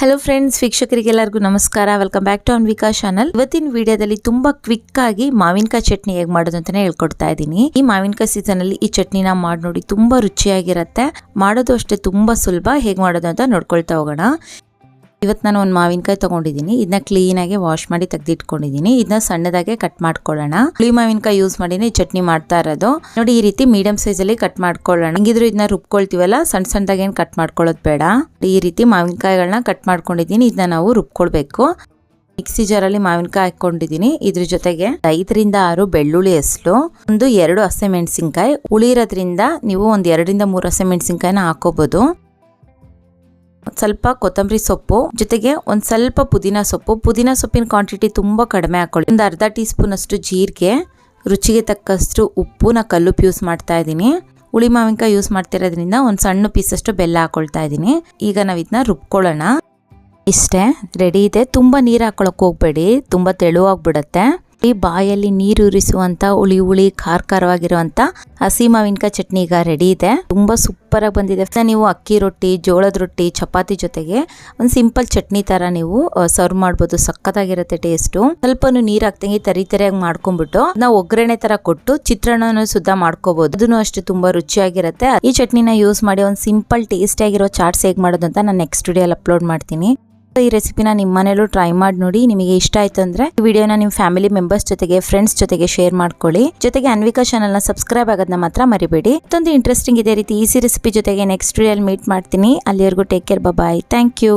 Hello friends ವೀಕ್ಷಕರಿಗೆಲ್ಲರಿಗೂ ನಮಸ್ಕಾರ. Welcome back to Anvika channel ಇವತ್ತಿನ ವಿಡಿಯೋದಲ್ಲಿ ತುಂಬಾ ಕ್ವಿಕ್ ಆಗಿ ಮಾವಿನಕಾಯಿ ಚಟ್ನಿ ಹೇಗೆ ಮಾಡೋದು ಅಂತಾನೆ ಹೇಳ್ಕೊಡ್ತಾ ಇದ್ದೀನಿ. ಈ ಮಾವಿನಕಾಯಿ ಸೀಸನ್ ಅಲ್ಲಿ ಈ ಚಟ್ನಿನ ಮಾಡಿ ನೋಡಿ ತುಂಬಾ ರುಚಿಯಾಗಿರತ್ತೆ. ಮಾಡೋದು ಅಷ್ಟೇ ತುಂಬಾ ಸುಲಭ. ಹೇಗೆ ಮಾಡೋದು ಅಂತ ನೋಡ್ಕೊಳ್ತಾ ಹೋಗೋಣ. ಇವತ್ತು ನಾನು ಒಂದು ಮಾವಿನಕಾಯಿ ತೊಗೊಂಡಿದ್ದೀನಿ. ಇದನ್ನ ಕ್ಲೀನಾಗಿ ವಾಶ್ ಮಾಡಿ ತೆಗೆದಿಟ್ಕೊಂಡಿದ್ದೀನಿ. ಇದನ್ನ ಸಣ್ಣದಾಗೆ ಕಟ್ ಮಾಡ್ಕೊಳ್ಳೋಣ. ಹುಳಿ ಮಾವಿನಕಾಯಿ ಯೂಸ್ ಮಾಡಿನೇ ಚಟ್ನಿ ಮಾಡ್ತಾ ಇರೋದು. ನೋಡಿ, ಈ ರೀತಿ ಮೀಡಿಯಂ ಸೈಜ್ ಅಲ್ಲಿ ಕಟ್ ಮಾಡ್ಕೊಳ್ಳೋಣ. ಹಂಗಿದ್ರು ಇದನ್ನ ರುಬ್ಕೊಳ್ತೀವಲ್ಲ ಸಣ್ಣ ಸಣ್ಣದಾಗಿ ಏನು ಕಟ್ ಮಾಡ್ಕೊಳ್ಳೋದು ಬೇಡ. ಈ ರೀತಿ ಮಾವಿನಕಾಯಿಗಳನ್ನ ಕಟ್ ಮಾಡ್ಕೊಂಡಿದ್ದೀನಿ. ಇದನ್ನ ನಾವು ರುಬ್ಕೊಳ್ಬೇಕು. ಮಿಕ್ಸಿ ಜಾರಲ್ಲಿ ಮಾವಿನಕಾಯಿ ಹಾಕೊಂಡಿದ್ದೀನಿ ಇದ್ರ ಜೊತೆಗೆ ಐದರಿಂದ ಆರು ಬೆಳ್ಳುಳ್ಳಿ ಹೆಸರು ಒಂದು ಎರಡು ಹಸೆ ಮೆಣಸಿನ್ಕಾಯಿ. ಉಳಿರೋದ್ರಿಂದ ನೀವು ಒಂದು ಎರಡರಿಂದ ಮೂರು ಹಸಿಮೆಣಸಿನ್ಕಾಯಿನ ಹಾಕೋಬಹುದು ಸ್ವಲ್ಪ ಕೊತ್ತಂಬರಿ ಸೊಪ್ಪು, ಜೊತೆಗೆ ಒಂದ್ ಸ್ವಲ್ಪ ಪುದೀನ ಸೊಪ್ಪು. ಪುದೀನ ಸೊಪ್ಪಿನ ಕ್ವಾಂಟಿಟಿ ತುಂಬಾ ಕಡಿಮೆ ಹಾಕೊಳ್ಳಿ. ಒಂದು ಅರ್ಧ ಟೀ ಸ್ಪೂನ್ ಅಷ್ಟು ಜೀರಿಗೆ, ರುಚಿಗೆ ತಕ್ಕಷ್ಟು ಉಪ್ಪು ನಾ ಕಲ್ಲುಪ್ಪು ಯೂಸ್ ಮಾಡ್ತಾ ಇದ್ದೀನಿ. ಹುಳಿ ಮಾವಿನಕಾಯಿ ಯೂಸ್ ಮಾಡ್ತಿರೋದ್ರಿಂದ ಒಂದು ಸಣ್ಣ ಪೀಸ್ ಅಷ್ಟು ಬೆಲ್ಲ ಹಾಕೊಳ್ತಾ ಇದ್ದೀನಿ. ಈಗ ನಾವು ಇದನ್ನ ರುಬ್ಕೊಳ್ಳೋಣ. ಇಷ್ಟೇ ರೆಡಿ ಇದೆ. ತುಂಬ ನೀರು ಹಾಕೊಳಕ್ಕೆ ಹೋಗ್ಬೇಡಿ. ತುಂಬ ತೆಳುವಾಗ್ಬಿಡತ್ತೆ ಈ ಬಾಯಲ್ಲಿ ನೀರು ಉರಿಸುವಂತ ಹುಳಿ ಹುಳಿ ಖಾರ ಖಾರವಾಗಿರುವಂತ ಹಸಿ ಮಾವಿನಕಾಯಿ ಚಟ್ನಿ ಈಗ ರೆಡಿ ಇದೆ. ತುಂಬಾ ಸೂಪರ್ ಆಗಿ ಬಂದಿದೆ. ನೀವು ಅಕ್ಕಿ ರೊಟ್ಟಿ, ಜೋಳದ ರೊಟ್ಟಿ, ಚಪಾತಿ ಜೊತೆಗೆ ಒಂದು ಸಿಂಪಲ್ ಚಟ್ನಿ ತರ ನೀವು ಸರ್ವ್ ಮಾಡ್ಬೋದು. ಸಖತ್ತಾಗಿರುತ್ತೆ ಟೇಸ್ಟು ಸ್ವಲ್ಪ ನೀರ್ ಹಾಕ್ದಂಗೆ ತರಿ ತರಿಯಾಗಿ ಮಾಡ್ಕೊಂಡ್ಬಿಟ್ಟು ನಾವು ಒಗ್ಗರಣೆ ತರ ಕೊಟ್ಟು ಚಿತ್ರಾನ್ನ ಸುದ್ದ ಮಾಡ್ಕೋಬಹುದು ಅದನ್ನು ಅಷ್ಟು ತುಂಬಾ ರುಚಿಯಾಗಿರುತ್ತೆ. ಈ ಚಟ್ನಿನ ಯೂಸ್ ಮಾಡಿ ಒಂದು ಸಿಂಪಲ್ ಟೇಸ್ಟಿ ಆಗಿರೋ ಚಾಟ್ಸ್ ಹೇಗೆ ಮಾಡೋದು ಅಂತ ನಾನು ನೆಕ್ಸ್ಟ್ ವಿಡಿಯೋಲಿ ಅಪ್ಲೋಡ್ ಮಾಡ್ತೀನಿ. ಈ ರೆಸಿಪಿನ ನಿಮ್ಮ ಮನೇಲೂ ಟ್ರೈ ಮಾಡಿ ನೋಡಿ, ನಿಮಗೆ ಇಷ್ಟ ಆಯ್ತು ಅಂದ್ರೆ ಈ ವಿಡಿಯೋನ ನಿಮ್ಮ ಫ್ಯಾಮಿಲಿ ಮೆಂಬರ್ಸ್ ಜೊತೆಗೆ ಫ್ರೆಂಡ್ಸ್ ಜೊತೆಗೆ ಶೇರ್ ಮಾಡ್ಕೊಳ್ಳಿ. ಜೊತೆಗೆ ಅನ್ವಿಕಾ ಚಾನಲ್ನ ಸಬ್ಸ್ಕ್ರೈಬ್ ಆಗೋದನ್ನ ಮಾತ್ರ ಮರಿಬೇಡಿ. ಮತ್ತೊಂದು ಇಂಟ್ರೆಸ್ಟಿಂಗ್ ಇದೇ ರೀತಿ ಈಸಿ ರೆಸಿಪಿ ಜೊತೆಗೆ ನೆಕ್ಸ್ಟ್ ವಿಡಿಯೋಲಿ ಮೀಟ್ ಮಾಡ್ತೀನಿ. ಅಲ್ಲಿವರೆಗೂ take care bye thank you